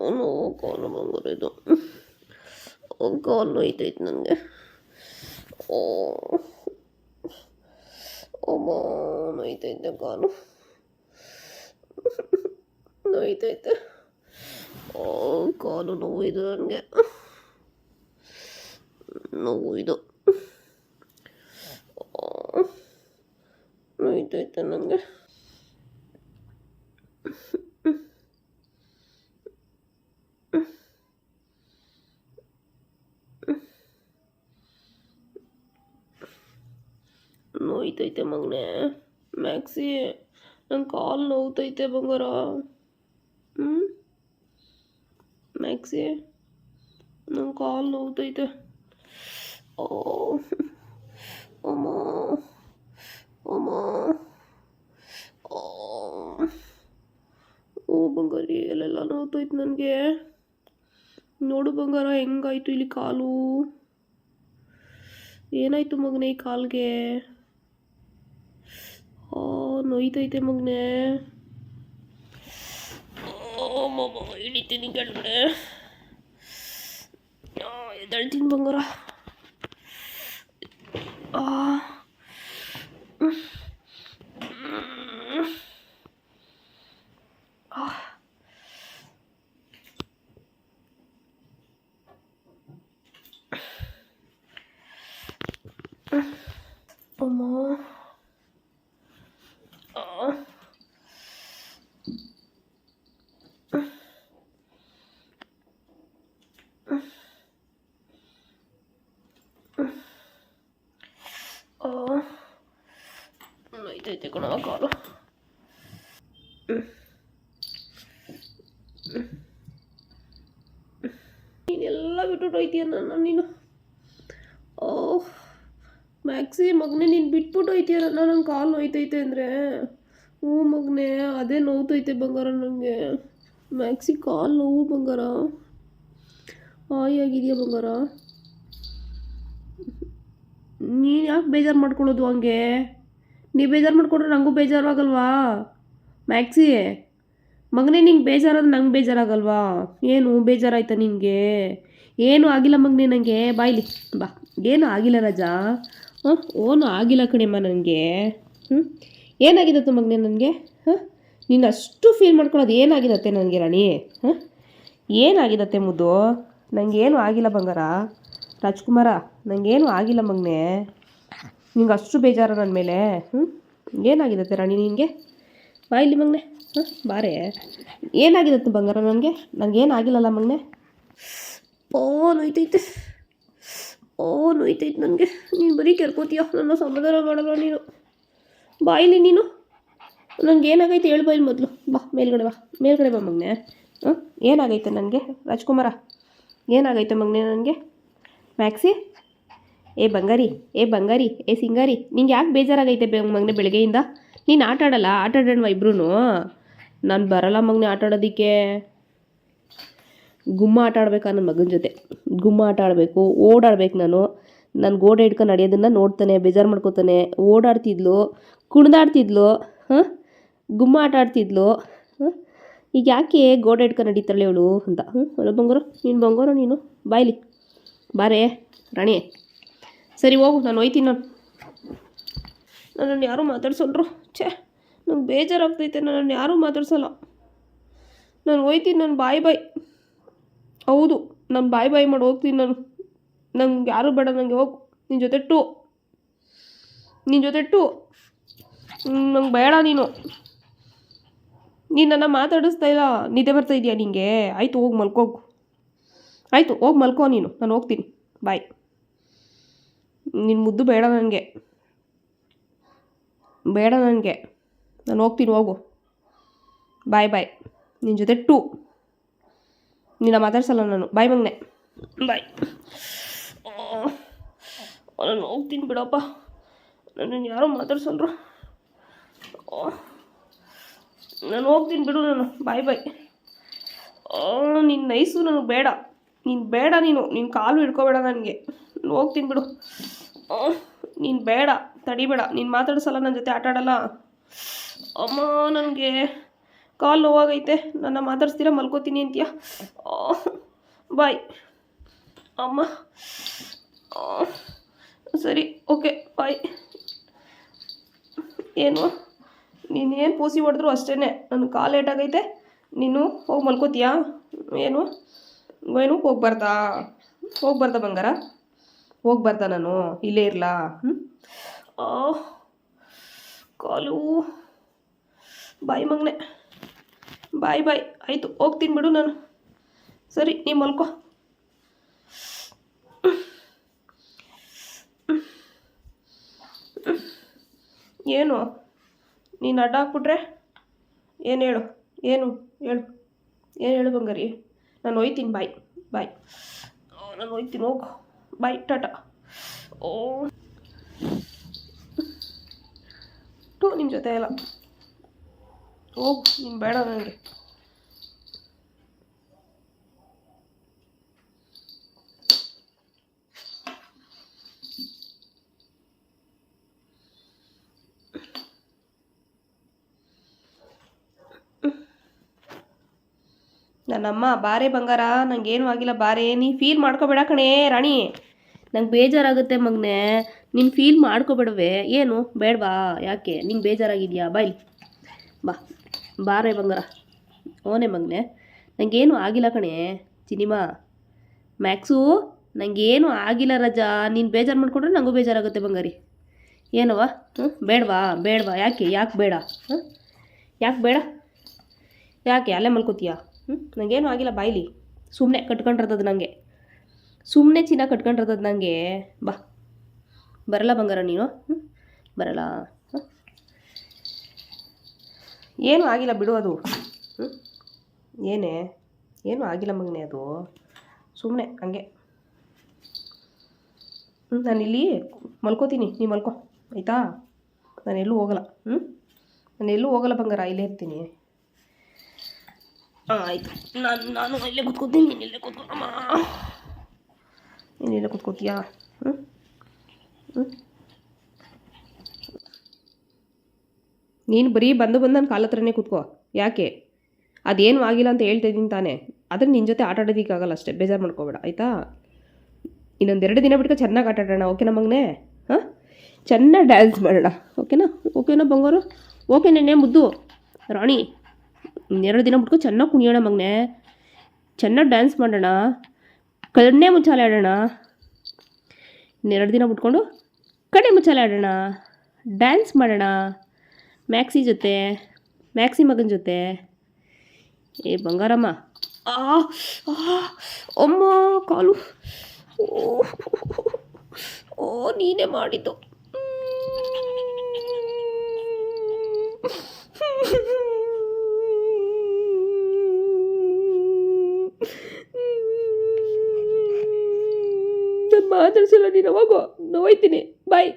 ಅವನು ಕಾಲು ಬಂಗಾರ ಇದು ಕಾಲು ನೋಯ್ತೈತೆ ನನಗೆ ಓ ಅಮ್ಮ ನೋಯ್ತೈತೆ ಕಾಲು ನೋಯ್ತೈತೆ ಓ ಕಾಲು ನೋವು ಇದು ನನಗೆ ನೋವು ಇದು ನೋಯ್ತೈತೆ ನನಗೆ ನೋಯ್ತೈತೆ ಮಗನೇ ಮ್ಯಾಕ್ಸಿ ನನ್ನ ಕಾಲು ನೋವ್ತೈತೆ ಬಂಗಾರ ಹ್ಞೂ ಮ್ಯಾಕ್ಸಿ ನನ್ನ ಕಾಲು ನೋವ್ತೈತೆ ಓ ಅಮ್ಮ ಅಮ್ಮ ಓ ಓ ಬಂಗಾರಿ ಅಲ್ಲೆಲ್ಲ ನನಗೆ. ನೋಡು ಬಂಗಾರ ಹೆಂಗಾಯ್ತು ಇಲ್ಲಿ ಕಾಲು? ಏನಾಯ್ತು ಮಗನೇ ಈ ಕಾಲಿಗೆ? ನೋಯ್ತೈತೆ ಮಗನೇ. ಹಿಡಿತೀನಿ ಕೆಳಗಡೆ. ಆ, ಎದ್ದೇಳ್ತೀನಿ ಬಂಗಾರ. ಆ. ಹ್ಮ್. ಹ್ಮ್. ಆ. ಅಮ್ಮ ಆ. ಆ. ನೋಯ್ತೈತೆ ಕಣ ಕಾಲು ನೀನೆಲ್ಲ ಬಿಟ್ಬಿಟ್ಟು ಹೋಯ್ತೀಯ ನೀನು ಓ ಮ್ಯಾಕ್ಸಿ ಮಗನೇ ನೀನು ಬಿಟ್ಬಿಟ್ಟು ಹೋಯ್ತೀಯ ನನ್ನ ನಂಗೆ ಕಾಲು ನೋಯ್ತೈತೆ ಅಂದರೆ ಹ್ಞೂ ಮಗನೇ ಅದೇ ನೋವ್ತೈತೆ ಬಂಗಾರ ನನಗೆ ಮ್ಯಾಕ್ಸಿ ಕಾಲು ನೋವು ಬಂಗಾರ ಹಾಯಿ ಆಗಿದೆಯಾ ಬಂಗಾರ ನೀನು ಯಾಕೆ ಬೇಜಾರು ಮಾಡ್ಕೊಳ್ಳೋದು ಹಂಗೆ ನೀ ಬೇಜಾರು ಮಾಡ್ಕೊಂಡ್ರೆ ನನಗೂ ಬೇಜಾರಾಗಲ್ವಾ ಮ್ಯಾಕ್ಸಿ, ಮಗನೇ ನಿಂಗೆ ಬೇಜಾರಾದ್ರೆ ನಂಗೆ ಬೇಜಾರಾಗಲ್ವಾ? ಏನು ಬೇಜಾರಾಯ್ತಾ ನಿನಗೆ? ಏನು ಆಗಿಲ್ಲ ಮಗನೇ ನನಗೆ ಬಾಯ್ಲಿ ಬಾ. ಏನು ಆಗಿಲ್ಲ ರಜಾ? ಹಾಂ? ಓನು ಆಗಿಲ್ಲ ಕಣೆಮ್ಮ ನನಗೆ. ಹ್ಞೂ ಏನಾಗಿದತ್ತು ಮಗನೇ ನನಗೆ? ಹಾಂ? ನೀನು ಅಷ್ಟು ಫೀಲ್ ಮಾಡ್ಕೊಳ್ಳೋದು ಏನಾಗಿದತ್ತೆ ನನಗೆ ರಾಣಿ? ಹಾಂ? ಏನಾಗಿದತ್ತೆ ಮುದ್ದು? ನನಗೇನು ಆಗಿಲ್ಲ ಬಂಗಾರ? ರಾಜ್ಕುಮಾರ ನನಗೇನು ಆಗಿಲ್ಲ ಮಗನೇ? ನಿಂಗೆ ಅಷ್ಟು ಬೇಜಾರ ನನ್ನ ಮೇಲೆ? ಹ್ಞೂ ಏನಾಗಿದತ್ತೆ ರಾಣಿ ನಿನಗೆ? ಬಾ ಇಲ್ಲಿ ಮಗನೆ. ಹಾಂ ಬಾರೆ. ಏನಾಗಿದತ್ತು ಬಂಗಾರ ನನಗೆ? ನನಗೇನಾಗಿಲ್ಲಲ್ಲ ಮಗನೆ? ಓ, ನೋಯ್ತೈತೆ. ಓ, ನೋಯ್ತೈತೆ ನನಗೆ. ನೀನು ಬರೀ ಕೆರ್ಕೋತೀಯ? ನನ್ನ ಸಮಾಧಾನ ಮಾಡಲ್ಲ ನೀನು. ಬಾ ಇಲ್ಲಿ ನೀನು. ನನಗೆ ಏನಾಗೈತೆ ಹೇಳು ಬಾ ಇಲ್ಲಿ ಮೊದಲು. ಬಾ, ಮೇಲ್ಗಡೆ ಬಾ. ಮೇಲ್ಗಡೆ ಬಾ ಮಗನೆ. ಹ್ಞೂ ಏನಾಗೈತೆ ನನಗೆ? ರಾಜ್ಕುಮಾರ? ಏನಾಗೈತೆ ಮಗನೆ ನನಗೆ? ಮ್ಯಾಕ್ಸಿ? ಏ ಬಂಗಾರಿ ಏ ಬಂಗಾರಿ, ಏ ಸಿಂಗಾರಿ, ನಿಂಗೆ ಯಾಕೆ ಬೇಜಾರಾಗೈತೆ ಬೆ ಮಗನೇ ಬೆಳಗ್ಗೆಯಿಂದ? ನೀನು ಆಟ ಆಡಲ್ಲ, ಆಟ ಆಡೋಣ ಇಬ್ರು ನಾನು ಬರಲ್ಲ ಮಗನೇ ಆಟ ಆಡೋದಕ್ಕೆ. ಗುಮ್ಮ ಆಟ ಆಡ್ಬೇಕಾ ನನ್ನ ಮಗನ ಜೊತೆ? ಗುಮ್ಮ ಆಟ ಆಡಬೇಕು, ಓಡಾಡ್ಬೇಕು ನಾನು. ನಾನು ಗೋಡೆ ಹಿಡ್ಕೊಂಡು ನಡೆಯೋದನ್ನು ನೋಡ್ತಾನೆ, ಬೇಜಾರು ಮಾಡ್ಕೋತಾನೆ. ಓಡಾಡ್ತಿದ್ಲು, ಕುಣಿದಾಡ್ತಿದ್ಲು, ಹಾಂ? ಗುಮ್ಮ ಆಟ ಆಡ್ತಿದ್ಲು, ಹಾಂ? ಈಗ ಯಾಕೆ ಗೋಡೆ ಹಿಡ್ಕೊಂಡು ನಡೀತಾಳೆ ಅವಳು ಅಂತ? ಹ್ಞೂ ಅಲ್ಲ ಬಂಗಾರ, ನೀನು ಬಂಗಾರ ನೀನು? ಬಾಯ್ಲಿ, ಬಾರೇ, ರಾಣಿ. ಸರಿ ಹೋಗು, ನಾನು ಹೋಯ್ತೀನಿ ನಾನು. ನನ್ನನ್ನು ಯಾರೂ ಮಾತಾಡ್ಸಲ್ರು? ಛೇ, ನಂಗೆ ಬೇಜಾರಾಗ್ತೈತೆ, ನನ್ನನ್ನು ಯಾರೂ ಮಾತಾಡ್ಸಲ್ಲ. ನಾನು ಹೋಯ್ತೀನಿ, ನಾನು ಬಾಯ್ ಬಾಯ್. ಹೌದು, ನಾನು ಬಾಯ್ ಬಾಯ್ ಮಾಡಿ ಹೋಗ್ತೀನಿ ನಾನು. ನಂಗೆ ಯಾರು ಬೇಡ ನನಗೆ ಹೋಗು. ನಿನ್ನ ಜೊತೆ ಟು ನಿನ್ನ ಜೊತೆ ಟು ನಂಗೆ ಬೇಡ ನೀನು. ನೀನು ನನ್ನ ಮಾತಾಡಿಸ್ತಾ ಇಲ್ಲ, ನಿದ್ದೆ ಬರ್ತಾ ಇದೆಯಾ ನಿಂಗೆ? ಆಯಿತು, ಹೋಗಿ, ಮಲ್ಕೋಗು. ಆಯಿತು, ಹೋಗಿ, ಮಲ್ಕೋ ನೀನು. ನಾನು ಹೋಗ್ತೀನಿ. ಬಾಯ್. ನಿನ್ನ ಮುದ್ದು ಬೇಡ ನನಗೆ. ಬೇಡ ನನಗೆ. ನಾನು ಹೋಗ್ತೀನಿ, ಹೋಗು. ಬಾಯ್ ಬಾಯ್ ನಿನ್ನ ಜೊತೆ ಟೂ ನಿನ್ನ ಮಾತಾಡ್ಸಲ್ಲ ನಾನು. ಬಾಯ್ ಮಗನೆ. ಬಾಯ್ ನಾನು ಹೋಗ್ತೀನಿ ಬಿಡಪ್ಪ. ನನ್ನನ್ನು ಯಾರೋ ಮಾತಾಡ್ಸಲ್ರು ನಾನು ಹೋಗ್ತೀನಿ ಬಿಡು ನಾನು. ಬಾಯ್ ಬಾಯ್ ನಿನ್ನ ನೈಸು ನನಗೆ ಬೇಡ. ನೀನು ಬೇಡ ನೀನು. ನಿನ್ನ ಕಾಲು ಹಿಡ್ಕೋಬೇಡ ನನಗೆ. ನಾನು ಹೋಗ್ತೀನಿ ಬಿಡು. ನೀನು ಬೇಡ, ತಡಿಬೇಡ. ನೀನು ಮಾತಾಡಿಸಲ್ಲ ನನ್ನ ಜೊತೆ ಆಟಾಡಲ್ಲ. ಅಮ್ಮ, ನನಗೆ ಕಾಲು ನೋವಾಗೈತೆ. ನನ್ನ ಮಾತಾಡಿಸ್ತೀರಾ, ಮಲ್ಕೋತೀನಿ ಅಂತೀಯ? ಬಾಯ್. ಅಮ್ಮ. ಸರಿ, ಓಕೆ, ಬಾಯ್. ಏನು? ನೀನೇನು ಪೂಸಿ ಹೊಡೆದ್ರು ಅಷ್ಟೇ ನನ್ನ ಕಾಲ್ ಲೇಟಾಗೈತೆ ನೀನು ಹೋಗಿ ಮಲ್ಕೋತೀಯಾ? ಏನು? ಏನು? ಹೋಗ್ಬಾರ್ದಾ? ಹೋಗ್ಬಾರ್ದಾ ಬಂಗಾರ? ಹೋಗ್ಬಾರ್ದಾ ನಾನು? ಇಲ್ಲೇ ಇರಲಾ? ಹ್ಞೂ ಕಾಲು ಬಾಯ್ ಮಗನೆ. ಬಾಯ್ ಬಾಯ್. ಆಯಿತು, ಹೋಗ್ತೀನಿ ಬಿಡು ನಾನು. ಸರಿ ನೀವು ಮಲ್ಕೋ. ಏನು? ನೀನು ಅಡ್ಡ ಹಾಕ್ಬಿಟ್ರೆ ಏನು ಹೇಳು? ಏನು ಹೇಳು? ಏನು ಹೇಳು ಬಂಗಾರಿ? ನಾನು ಒಯ್ತೀನಿ, ಬಾಯ್. ಬಾಯ್. ನಾನು ಒಯ್ತೀನಿ, ಹೋಗು. ಬಾಯ್ ಟಾಟಾ ಓ. ಟು ನಿಮ್ಮ ಜೊತೆ ಇಲ್ಲ ಹೋಗು ನೀನು ಬೇಡ ನನಗೆ ನನ್ನಮ್ಮ ಬಾರೆ ಬಂಗಾರ ನಂಗೇನು ಆಗಿಲ್ಲ ಬಾರೆ, ನೀ ಫೀಲ್ ಮಾಡ್ಕೋಬೇಡ ಕಣೇ ರಾಣಿ. ನಂಗೆ ಬೇಜಾರಾಗುತ್ತೆ ಮಗ್ನೆ, ನೀನು ಫೀಲ್ ಮಾಡ್ಕೋಬೇಡವೆ. ಏನು? ಬೇಡವಾ? ಯಾಕೆ? ನಿಂಗೆ ಬೇಜಾರಾಗಿದೆಯಾ? ಬಾಯ್ ಬಾ. ಬಾರೆ ಬಂಗಾರ. ಓನೇ ಮಗನೆ. ನನಗೇನು ಆಗಿಲ್ಲ ಕಣೆ ಸಿನಿಮಾ ಮ್ಯಾಕ್ಸು ನನಗೇನು ಆಗಿಲ್ಲ ರಜಾ. ನೀನು ಬೇಜಾರು ಮಾಡಿಕೊಂಡ್ರೆ ನನಗೂ ಬೇಜಾರಾಗುತ್ತೆ ಬಂಗಾರಿ. ಏನವ ಹ್ಞೂ ಬೇಡವಾ? ಬೇಡವಾ? ಯಾಕೆ? ಯಾಕೆ ಬೇಡ? ಹಾಂ ಯಾಕೆ ಬೇಡ? ಯಾಕೆ? ಅಲ್ಲೇ ಮಲ್ಕೋತೀಯಾ? ಹ್ಞೂ ನನಗೇನು ಆಗಿಲ್ಲ ಬಾಯ್ಲಿ. ಸುಮ್ಮನೆ ಕಟ್ಕೊಂಡಿರ್ತದೆ ನನಗೆ ಸುಮ್ಮನೆ ಚಿನ್ನ ಕಟ್ಕೊಂಡಿರ್ತದೆ ನನಗೆ ಬಾ. ಬರಲ್ಲ ಬಂಗಾರ ನೀನು. ಹ್ಞೂ ಬರಲ್ಲ. ಏನೂ ಆಗಿಲ್ಲ ಬಿಡು ಅದು. ಏನೇ? ಏನೂ ಆಗಿಲ್ಲ ಮಗನೇ ಅದು. ಸುಮ್ಮನೆ ಹಂಗೆ. ಹ್ಞೂ ನಾನಿಲ್ಲಿ ಮಲ್ಕೋತೀನಿ. ನೀ ಮಲ್ಕೋ. ಆಯಿತಾ? ನಾನು ಎಲ್ಲೂ ಹೋಗಲ್ಲ. ಹ್ಞೂ ನಾನು ಎಲ್ಲೂ ಹೋಗಲ್ಲ ಬಂಗಾರ. ಇಲ್ಲೇ ಇರ್ತೀನಿ. ಹಾಂ ಆಯಿತು ನಾನು ನಾನು ಇಲ್ಲೇ ಕೂತ್ಕೋತೀನಿ ನೀನು ಇಲ್ಲೇ ಕೂತ್ಕೊಮ್ಮ ನೀನು ಇಲ್ಲೇ ಕೂತ್ಕೋತೀಯಾ ಹ್ಞೂ ಹ್ಞೂ ನೀನು ಬರೀ ಬಂದು ಬಂದು ನನ್ನ ಕಾಲ ಹತ್ರನೇ ಕೂತ್ಕೋ. ಯಾಕೆ? ಅದೇನು ಆಗಿಲ್ಲ ಅಂತ ಹೇಳ್ತಾ ಇದ್ದೀನಿ ತಾನೇ. ಆದರೆ ನಿನ್ನ ಜೊತೆ ಆಟ ಆಡೋದಕ್ಕಾಗಲ್ಲ ಅಷ್ಟೇ. ಬೇಜಾರು ಮಾಡ್ಕೋಬೇಡ, ಆಯಿತಾ? ಇನ್ನೊಂದು ಎರಡು ದಿನ ಬಿಟ್ಕೊ ಚೆನ್ನಾಗಿ ಆಟ ಆಡೋಣ, ಓಕೆನಾ ಮಗನೇ? ಹಾಂ? ಚೆನ್ನಾಗಿ ಡ್ಯಾನ್ಸ್ ಮಾಡೋಣ, ಓಕೆನಾ? ಓಕೆನಾ ಬಂಗಾರು? ಓಕೆ ನೆನ್ನೆ ಮುದ್ದು, ರಾಣಿ. ಇನ್ನೆರಡು ದಿನ ಬಿಟ್ಕೊ ಚೆನ್ನಾಗಿ ಕುಣಿಯೋಣ ಮಗನೆ. ಚೆನ್ನಾಗಿ ಡ್ಯಾನ್ಸ್ ಮಾಡೋಣ. ಕಣ್ಣೇ ಮುಚ್ಚಾಲೆ ಆಡೋಣ. ಇನ್ನೆರಡು ದಿನ ಬಿಟ್ಕೊಂಡು ಕಣ್ಣೆ ಮುಚ್ಚಾಲೆ ಆಡೋಣ. ಡ್ಯಾನ್ಸ್ ಮಾಡೋಣ. ಮ್ಯಾಕ್ಸಿ ಜೊತೆ ಮ್ಯಾಕ್ಸಿ ಮಗನ ಜೊತೆ. ಏ, ಬಂಗಾರಮ್ಮ. ಆ, ಅಮ್ಮ, ಕಾಲು. ಓ ಓ, ನೀನೇ ಮಾಡಿದ್ದು ನಾನು ಮಾತಾಡ್ಸಿಲ್ಲ ನೀನು, ಹೋಗು. ನೋಯ್ತೀನಿ ಬಾಯ್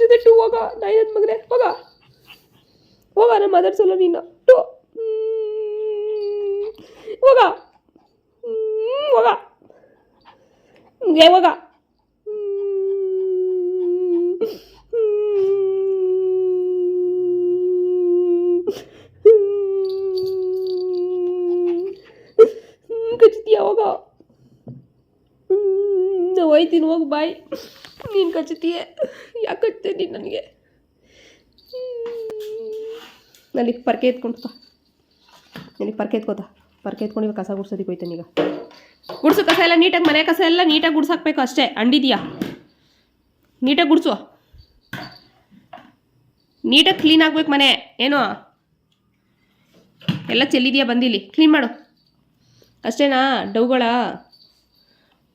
ಜೊತೆ ಟು ಹೋಗ. ನಾಯಿ ಮಗ್ರೆ ಹೋಗ. ಹೋಗ ನಾನು ಮಾತಾಡ್ಸಲ್ಲ ನೀನು. ಟು ಹೋಗ. ಹೋಗ. ಹಂಗೆ ಹೋಗ ಕಚ್ತೀಯ ಹೋಗ ನಾವು ಹೋಯ್ತೀನಿ ಹೋಗಿ, ಬಾಯ್. ನೀನು ಕಚ್ತೀಯ? ಯಾಕೆ ಕಚ್ತೀಯ ನೀನು ನನಗೆ? ನನಗೆ ಪರ್ಕೆ ಎತ್ಕೊಂಡು ನನಗೆ ಪರ್ಕೆ ಎತ್ಕೋತ. ಪರ್ಕೆ ಎತ್ಕೊಂಡು ಇವಾಗ ಕಸ ಗುಡ್ಸೋದಕ್ಕೆ ಹೋಯ್ತಾನೆ ಈಗ. ಗುಡ್ಸು ಕಸ ಎಲ್ಲ, ನೀಟಾಗಿ ಮನೆ ಕಸ ಎಲ್ಲ ನೀಟಾಗಿ ಗುಡ್ಸಾಕ್ಬೇಕು ಅಷ್ಟೇ. ಅಂಡಿದೀಯ? ನೀಟಾಗಿ ಗುಡ್ಸು. ನೀಟಾಗಿ ಕ್ಲೀನ್ ಆಗ್ಬೇಕು ಮನೆ. ಏನು? ಎಲ್ಲ ಚೆಲ್ಲಿದೆಯಾ ಬಂದಿಲ್ಲಿ? ಕ್ಲೀನ್ ಮಾಡು. ಅಷ್ಟೇನಾ? ಡೌಗಳ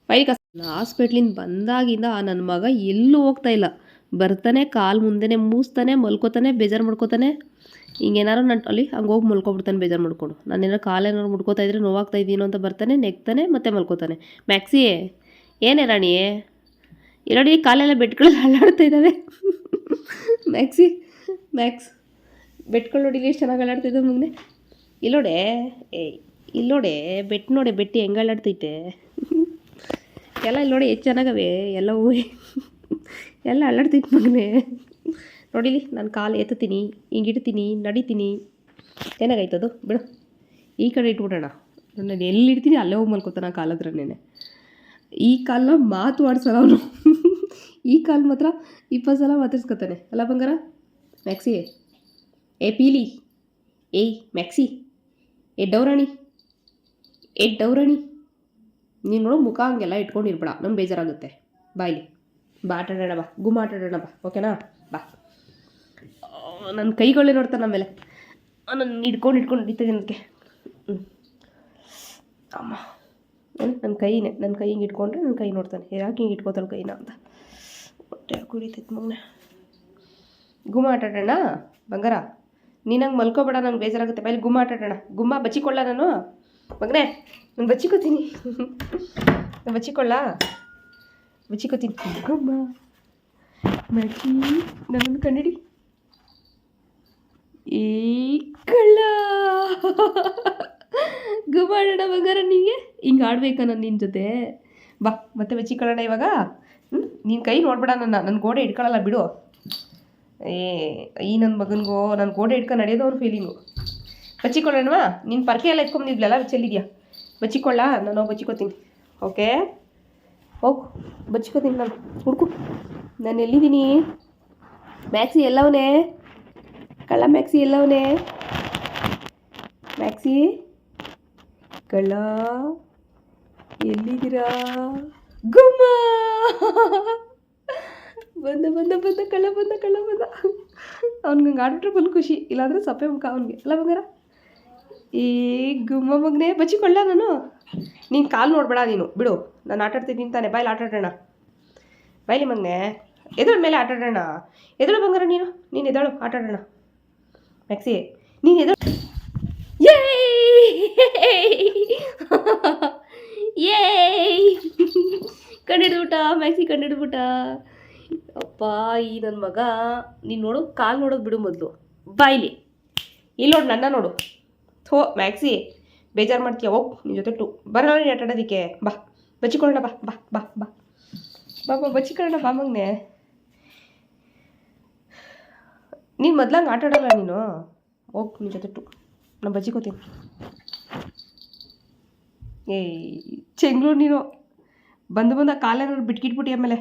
ಬೈ ಕಸ ಹಾಸ್ಪಿಟ್ಲಿಂದ ಬಂದಾಗಿಂದ ನನ್ನ ಮಗ ಎಲ್ಲೂ ಹೋಗ್ತಾ ಇಲ್ಲ. ಬರ್ತಾನೆ, ಕಾಲು ಮುಂದೆನೇ ಮೂಸ್ತಾನೆ, ಮಲ್ಕೋತಾನೆ, ಬೇಜಾರು ಮಾಡ್ಕೋತಾನೆ. ಹಿಂಗೇನಾರು ನನ್ನ ಅಲ್ಲಿ ಹಂಗೆ ಹೋಗಿ ಮಲ್ಕೊಬಿಡ್ತಾನೆ, ಬೇಜಾರು ಮಾಡ್ಕೊಂಡು. ನಾನೇನೋ ಕಾಲೇನಾರು ಮುಡ್ಕೋತಾ ಇದ್ರೆ ನೋವಾಗ್ತಾ ಇದ್ದೀನೋ ಅಂತ ಬರ್ತಾನೆ, ನೆಗ್ತಾನೆ ಮತ್ತೆ ಮಲ್ಕೋತಾನೆ. ಮ್ಯಾಕ್ಸಿ, ಏನೇ ರಾಣಿ? ಇರೋಡಿ ಕಾಲೆಲ್ಲ ಬೆಟ್ಗಳಲ್ಲಿ ಅಲ್ಲಾಡ್ತಾ ಇದ್ದಾವೆ ಮ್ಯಾಕ್ಸಿ, ಮ್ಯಾಕ್ಸ್ ಬೆಟ್ಗಳು ನೋಡಿ ಎಷ್ಟು ಚೆನ್ನಾಗಿ ಅಲ್ಲಾಡ್ತಾ ಇದ್ದಾವೆ ಇಲ್ಲೋಡೆ, ಏ, ಇಲ್ಲೋಡೆ ಬೆಟ್ಟು ನೋಡೆ, ಬೆಟ್ಟಿ ಹೆಂಗೆ ಅಳ್ಳಾಡ್ತೈತೆ ಎಲ್ಲ ಇಲ್ಲಿ ನೋಡಿ ಎಷ್ಟು ಚೆನ್ನಾಗವೆ ಎಲ್ಲವೂ ಎಲ್ಲ ಅಲ್ಲಾಡ್ತೀನಿ ಮಗನೇ. ನೋಡಿಲಿ ನಾನು ಕಾಲು ಎತ್ತುತ್ತೀನಿ ಹಿಂಗೆ ಇಡ್ತೀನಿ ನಡಿತೀನಿ. ಏನಾಗೈತದು? ಬಿಡು. ಈ ಕಡೆ ಇಟ್ಬಿಡೋಣ. ನಾನು ಎಲ್ಲಿ ಇಡ್ತೀನಿ ಅಲ್ಲೇ ಹೋಗಿ ಮಲ್ಕೋತಾನೆ ಕಾಲ ಹತ್ರನೇ ಈ ಕಾಲನ್ನ ಮಾತು ಆಡ್ಸಲ್ಲ ಅವನು. ಈ ಕಾಲು ಮಾತ್ರ ಇಪ್ಪತ್ತು ಸಲ ಮಾತಾಡ್ಸ್ಕೊತಾನೆ. ಅಲ್ಲ ಬಂಗಾರ? ಮ್ಯಾಕ್ಸಿ. ಏ, ಪೀಲಿ. ಏಯ್, ಮ್ಯಾಕ್ಸಿ. ಏ, ಡೌರಾಣಿ. ನೀನು ಮುಖ ಹಂಗೆಲ್ಲ ಇಟ್ಕೊಂಡಿರ್ಬೇಡ ನಮ್ಗೆ ಬೇಜಾರಾಗುತ್ತೆ. ಬಾಯ್ಲಿ ಬಾ, ಆಟಾಡೋಣ ಬಾ. ಗುಮ್ಮ ಆಟಾಡೋಣ ಬಾ, ಓಕೆನಾ? ಬಾ. ನನ್ನ ಕೈಗಳೇ ನೋಡ್ತಾನೆ ಆಮೇಲೆ ನನ್ನ ಹಿಡ್ಕೊಂಡು ಹಿಡ್ಕೊಂಡು ಹಿಡಿತೀನಿ ಅದಕ್ಕೆ. ಅಮ್ಮ. ನನ್ನ ಕೈನೇ ನನ್ನ ಕೈ ಹಿಂಗೆ ಇಟ್ಕೊಂಡ್ರೆ ನನ್ನ ಕೈ ನೋಡ್ತಾನೆ. ಯಾಕೆ ಹಿಂಗೆ ಇಟ್ಕೋತಾಳೆ ಕೈನ ಅಂತ. ಹೊಟ್ಟೆ ಕುಡಿತೈತೆ ಮಗನೇ. ಗುಮ್ಮ ಆಟಾಡೋಣ, ಬಂಗಾರ. ನೀನಂಗೆ ಮಲ್ಕೋಬೇಡ, ನಂಗೆ ಬೇಜಾರಾಗುತ್ತೆ. ಬೈಲಿ ಗುಮ್ಮ ಆಟಾಡೋಣ. ಗುಮ್ಮ ಬಚ್ಚಿಕೊಳ್ಳ ನಾನು. ಮಗನೇ. ನಾನು ಬಚ್ಚಿಕೋತೀನಿ. ನಾನು ಬಚ್ಚಿಕೊಳ್ಳ? ಬಚ್ಚಿಕೋತೀನಿ. ಅಮ್ಮ ಮಚ್ಚಿ ನನ್ನನ್ನು ಕಂಡಿಡಿ ಈ ಕಳ್ಳ. ಗುಮಾಡೋಣ ಬಂಗಾರ ನಿನಗೆ ಹಿಂಗೆ ಆಡ್ಬೇಕಾ ನಾನು ನಿನ್ನ ಜೊತೆ. ಬಾ, ಮತ್ತೆ ಬಚ್ಚಿಕೊಳ್ಳೋಣ ಇವಾಗ. ಹ್ಞೂ ನಿನ್ನ ಕೈ ನೋಡ್ಬೇಡ ನನ್ನ. ನನ್ನ ಗೋಡೆ ಇಟ್ಕೊಳ್ಳಲ್ಲ ಬಿಡು. ಏ, ಈ ನನ್ನ ಮಗನಿಗೋ ನನ್ನ ಗೋಡೆ ಇಟ್ಕೊಂಡು ನಡೆಯೋದು ಅವ್ರ ಫೀಲಿಂಗು ಬಚ್ಚಿಕೊಳ್ಳೋಣವಾ? ನಿನ್ನ ಪರ್ಕೆ ಎಲ್ಲ ಎತ್ಕೊಂಬಂದಿದ್ಲಲ್ಲ ಚೆಲ್ಲಿದ್ಯಾ? ಬಚ್ಚಿಕೊಳ್ಳ? ನಾನು ಬಚ್ಚಿಕೊತೀನಿ. ಓಕೆ? ಹೋಗು, ಬಚ್ಚಿಕೋತೀನಿ ನಾನು. ಹುಡುಕು, ನಾನು ಎಲ್ಲಿದ್ದೀನಿ? ಮ್ಯಾಕ್ಸಿ ಎಲ್ಲವನೇ? ಕಳ್ಳ ಮ್ಯಾಕ್ಸಿ ಎಲ್ಲವನೇ? ಮ್ಯಾಕ್ಸಿ? ಕಳ್ಳ, ಎಲ್ಲಿದ್ದೀರಾ? ಗುಮ್ಮ! ಬಂದ ಬಂದ ಬಂದ, ಕಳ್ಳ ಬಂದ ಕಳ್ಳ, ಬಂದ. ಅವ್ನಿಗೆ ಹಂಗೆ ಆಡ್ಬಿಟ್ರೆ ಖುಷಿ. ಇಲ್ಲಾಂದರೆ ಸಪ್ಪೆ ಮುಖ ಅವ್ನಿಗೆ. ಅಲ್ಲ ಬಂಗಾರ? ಈ ಗುಮ್ಮ ಬಚ್ಚಿ ಬಚ್ಚಿಕೊಳ್ಳ ನಾನು. ನೀನು ಕಾಲು ನೋಡಬೇಡ ನೀನು. ಬಿಡು. ನಾನು ಆಟಾಡ್ತಿದ್ದೀನಿ ತಾನೆ ಬಾಯಲ್ಲಿ ಆಟಾಡೋಣ ಬಾಯ್ಲಿ ಮಗ್ನೆ ಎದುಳ ಮೇಲೆ ಆಟಾಡೋಣ ಎದಳು ಬಂಗಾರ ನೀನು? ನೀನು ಎದಳು? ಆಟಾಡೋಣ ಮ್ಯಾಕ್ಸಿ. ನೀನು ಎದಳು? ಏಯ್ ಕಂಡಿಡ್ಬಿಟ್ಟ ಮ್ಯಾಕ್ಸಿ ಕಂಡಿಡ್ಬಿಟ್ಟ ಅಪ್ಪ, ಈ ನನ್ನ ಮಗ. ನೀನು ನೋಡು, ಕಾಲು ನೋಡೋದು ಬಿಡು ಮೊದಲು. ಬಾಯ್ಲಿ. ಇಲ್ಲಿ ನೋಡು, ನನ್ನ ನೋಡು. ಥೋ ಮ್ಯಾಕ್ಸಿ ಬೇಜಾರು ಮಾಡ್ತೀಯ? ಹೋಗ್ ನಿನ್ನ ಜೊತೆ ಟು. ಬರೋಣ ಆಟಾಡೋದಕ್ಕೆ. ಬಾ, ಬಚ್ಚಿಕೊಳ್ಳೋಣ ಬಾ ಬಾ ಬಾ ಬಾ. ಬಾ ಬಾ, ಬಚ್ಚಿಕೊಳ್ಳೋಣ ಬಾ, ಮಗನೆ. ನೀನು ಮೊದ್ಲಂಗೆ ಆಟ ಆಡೋಲ್ಲ ನೀನು? ಹೋಗ್ ನಿನ್ನ ಜೊತೆ ಟು. ನಾನು ಬಚ್ಚಿಕೋತೀನಿ. ಏಯ್, ಚೆಂಗ್ಳೂರು ನೀನು. ಬಂದು ಬಂದ ಕಾಲೇನಾದ್ರು ಬಿಟ್ಕಿಟ್ಬಿಟ್ಟು ಆಮೇಲೆ?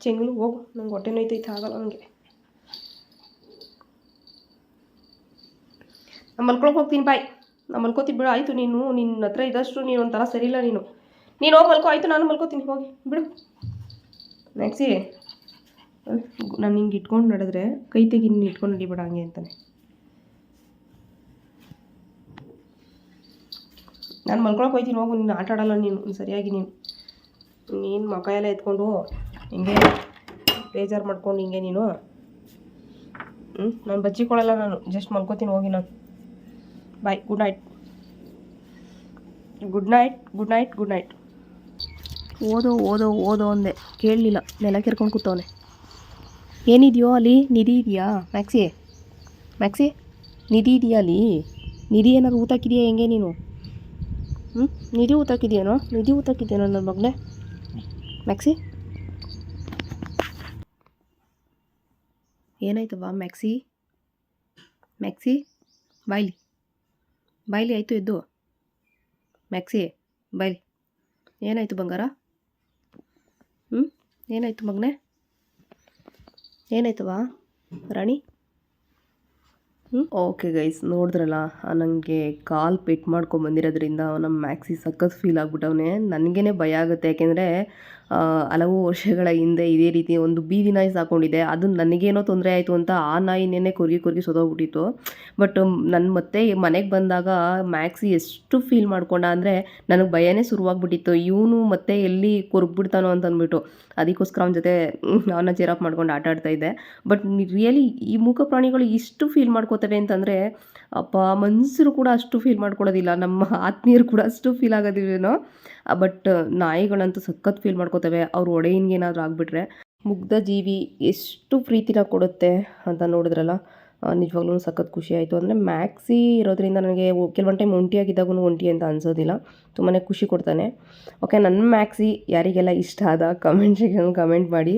ಚೆಂಗ್ಳೂರು ಹೋಗು, ನಂಗೆ ಹೊಟ್ಟೆ ನೋಯ್ತೈತೆ, ಆಗಲ್ಲ ನನಗೆ ನಾನು ಮಲ್ಕೊಳಕ್ಕೆ ಹೋಗ್ತೀನಿ ಬಾಯ್ ನಾನು ಮಲ್ಕೋತೀನಿ ಬಿಡು, ಆಯಿತು ನೀನು ನಿನ್ನ ಹತ್ರ ಇದ್ದಷ್ಟು ನೀನು ಒಂಥರ ಸರಿ ಇಲ್ಲ ನೀನು. ನೀನು ಹೋಗಿ ಮಲ್ಕೋ, ಆಯಿತು ನಾನು ಮಲ್ಕೋತೀನಿ, ಹೋಗಿ, ಬಿಡು. ಮ್ಯಾಕ್ಸಿ ನಾನು ಹಿಂಗೆ ಇಟ್ಕೊಂಡು ನಡೆದ್ರೆ ಕೈ ತೆಗಿ ನೀನು ಇಟ್ಕೊಂಡು ನಡಿಬೇಡ ಹಂಗೆ ಅಂತಾನೆ. ನಾನು ಮಲ್ಕೊಳಕ್ಕೆ ಹೋಗ್ತೀನಿ ಹೋಗು, ನೀನು ಆಟ ಆಡಲ್ಲ ನೀನು ಸರಿಯಾಗಿ ನೀನು. ನೀನು ಮಕ ಎಲ್ಲ ಎತ್ಕೊಂಡು ಹಿಂಗೆ ಬೇಜಾರು ಮಾಡ್ಕೊಂಡು ಹಿಂಗೆ ನೀನು. ಹ್ಞೂ ನಾನು ಬಚ್ಚಿಕೊಳ್ಳಲ್ಲ ನಾನು ಜಸ್ಟ್ ಮಲ್ಕೋತೀನಿ, ಹೋಗಿ ನಾನು. Bye good night good night good night good night ಓದೋ ಓದೋ ಓದೋ ಅಂದೆ. ಕೇಳಲಿಲ್ಲ. ನೆಲ ಕೆರ್ಕೊಂಡು ಕೂತವನೆ. ಏನಿದೆಯೋ ಅಲ್ಲಿ? ನಿಧಿ ಇದೆಯಾ? ಮ್ಯಾಕ್ಸಿ? ಮ್ಯಾಕ್ಸಿ? ನಿಧಿ ಇದೆಯಾ ಅಲ್ಲಿ? ನಿಧಿ ಏನಾದ್ರು ಊಟಕ್ಕಿದೆಯಾ ಹೆಂಗೆ ನೀನು? ಹ್ಞೂ ನಿಧಿ ಊಟಕ್ಕಿದೆಯೇನೋ ನಿಧಿ ಊಟಕ್ಕಿದೆಯೇನೋ ನನ್ನ ಮಗನೇ? ಮ್ಯಾಕ್ಸಿ? ಏನಾಯ್ತವ ಮ್ಯಾಕ್ಸಿ? ಮ್ಯಾಕ್ಸಿ? ಬಾಯ್ಲಿ. ಬಾಯ್ಲಿ ಆಯಿತು ಎದ್ದು. ಮ್ಯಾಕ್ಸಿ, ಬಾಯ್ಲಿ. ಏನಾಯಿತು ಬಂಗಾರ? ಹ್ಞೂ ಏನಾಯಿತು ಮಗನೇ? ಏನಾಯ್ತವಾ ರಾಣಿ? ಹ್ಞೂ ಓಕೆ ಗೈಸ್ ನೋಡಿದ್ರಲ್ಲ ನನಗೆ ಕಾಲ್ ಮಾಡ್ಕೊಂಡು ಬಂದಿರೋದ್ರಿಂದ ಮ್ಯಾಕ್ಸಿ ಸಖತ್ ಫೀಲ್ ಆಗ್ಬಿಟ್ಟವನೇ. ನನಗೇ ಭಯ ಆಗುತ್ತೆ. ಯಾಕೆಂದರೆ ಹಲವು ವರ್ಷಗಳ ಹಿಂದೆ ಇದೇ ರೀತಿ ಒಂದು ಬೀದಿ ನಾಯಿ ಸಾಕೊಂಡಿದೆ. ಅದು ನನಗೇನೋ ತೊಂದರೆ ಆಯಿತು ಅಂತ ಆ ನಾಯಿನೇ ಕೊರ್ಗಿ ಕೊರ್ಗಿ ಸೊದೋಗ್ಬಿಟ್ಟಿತ್ತು. ಬಟ್ ನನ್ನ ಮತ್ತೆ ಮನೆಗೆ ಬಂದಾಗ ಮ್ಯಾಕ್ಸಿ ಎಷ್ಟು ಫೀಲ್ ಮಾಡ್ಕೊಂಡ ಅಂದರೆ ನನಗೆ ಭಯನೇ ಶುರುವಾಗ್ಬಿಟ್ಟಿತ್ತು. ಇವನು ಮತ್ತೆ ಎಲ್ಲಿ ಕೊರ್ಗ್ಬಿಡ್ತಾನೋ ಅಂತ ಅಂದ್ಬಿಟ್ಟು ಅದಕ್ಕೋಸ್ಕರ ಅವನ ಜೊತೆ ಅವನ ಚೇರಪ್ ಮಾಡ್ಕೊಂಡು ಆಟ ಆಡ್ತಾ ಇದ್ದೆ. ಬಟ್ ರಿಯಲಿ ಈ ಮೂಕ ಪ್ರಾಣಿಗಳು ಇಷ್ಟು ಫೀಲ್ ಮಾಡ್ಕೋತವೆ ಅಂತಂದರೆ, ಅಪ್ಪ ಮನುಷ್ಯರು ಕೂಡ ಅಷ್ಟು ಫೀಲ್ ಮಾಡ್ಕೊಳ್ಳೋದಿಲ್ಲ ನಮ್ಮ ಆತ್ಮೀಯರು ಕೂಡ ಅಷ್ಟು ಫೀಲ್ ಆಗೋದಿಲ್ವೇನೋ? ಬಟ್ ನಾಯಿಗಳಂತೂ ಸಖತ್ ಫೀಲ್ ಮಾಡ್ಕೋತವೆ. ಅವ್ರ ಒಡೆಯನ್ಗೆ ಏನಾದರೂ ಆಗಿಬಿಟ್ರೆ ಮುಗ್ಧ ಜೀವಿ ಎಷ್ಟು ಪ್ರೀತಿನ ಕೊಡುತ್ತೆ ಅಂತ ನೋಡಿದ್ರಲ್ಲ ನಿಜವಾಗ್ಲೂ ಸಖತ್ ಖುಷಿ ಆಯಿತು. ಅಂದರೆ ಮ್ಯಾಕ್ಸಿ ಇರೋದ್ರಿಂದ ನನಗೆ ಕೆಲವೊಂದು ಟೈಮ್ ಒಂಟಿಯಾಗಿದ್ದಾಗೂ ಒಂಟಿ ಅಂತ ಅನ್ಸೋದಿಲ್ಲ. ತುಂಬಾ ಖುಷಿ ಕೊಡ್ತಾನೆ. ಓಕೆ ನನ್ನ ಮ್ಯಾಕ್ಸಿ ಯಾರಿಗೆಲ್ಲ ಇಷ್ಟ ಆದ ಕಮೆಂಟ್ ಸೆಕ್ಷನ್ ಕಮೆಂಟ್ ಮಾಡಿ.